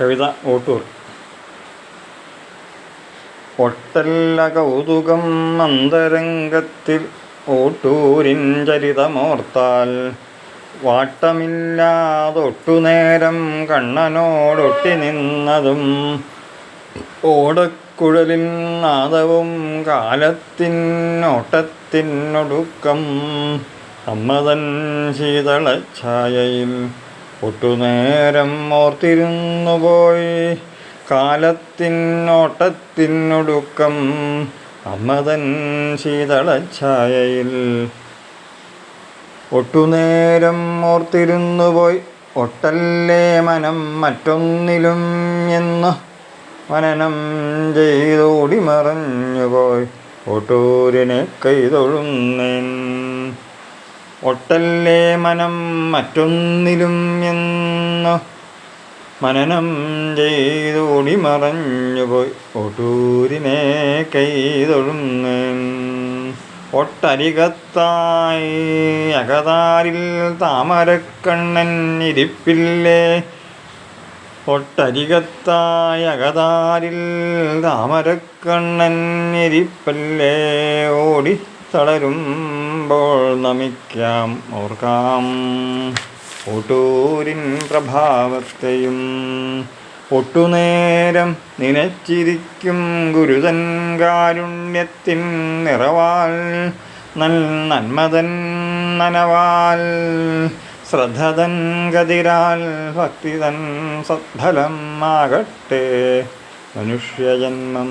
കവിത ഓട്ടൂർ ഒട്ടല്ല കൗതുകം അന്തരംഗത്തിൽ ഓട്ടൂരിൻ ചരിതമോർത്താൽ വാട്ടമില്ലാതൊട്ടുനേരം കണ്ണനോടൊട്ടി നിന്നതും ഓടക്കുഴലിൻ നാദവും കാലത്തിനോട്ടത്തിനൊടുക്കം അമ്മതൻ ശീതളഛായയിൽ ഒട്ടുനേരം ഓർത്തിരുന്നു പോയി. കാലത്തിനോട്ടത്തിനൊടുക്കം അമ്മതൻ ശീതളഛായയിൽ. ഒട്ടുനേരം ഓർത്തിരുന്നു പോയി. ഒട്ടല്ലേ മനം മറ്റൊന്നിലും എന്ന് മനനം ചെയ്തോടി മറഞ്ഞുപോയി. ഒട്ടൂരിനെ കൈതൊഴുന്നേൻ ഒട്ടല്ലേ മനം മറ്റൊന്നിലും എന്ന് മനനം ചെയ്തോടി മറഞ്ഞുപോയി ഒട്ടൂരിനെ കൈതൊഴുന്നേൻ ഒട്ടരികത്തായി അകതാരിൽ താമരക്കണ്ണൻ ഇരിപ്പില്ലേ. ഒട്ടരികത്തായ അകതാരിൽ താമരക്കണ്ണൻ ഇരിപ്പല്ലേ. ഓടി തളരുമ്പോൾ നമിക്കാം ഓർക്കാം. ഒട്ടൂരിൻ പ്രഭാവത്തെയും ഒട്ടുനേരം നിനച്ചിരിക്കും ഗുരുതൻ കാരുണ്യത്തിൻ നിറവാൽ നൽ നന്മതൻ നനവാൽ ശ്രദ്ധതൻ ഗതിരാൽ ഭക്തിതൻ സദ്ഫലം ആകട്ടെ. മനുഷ്യജന്മം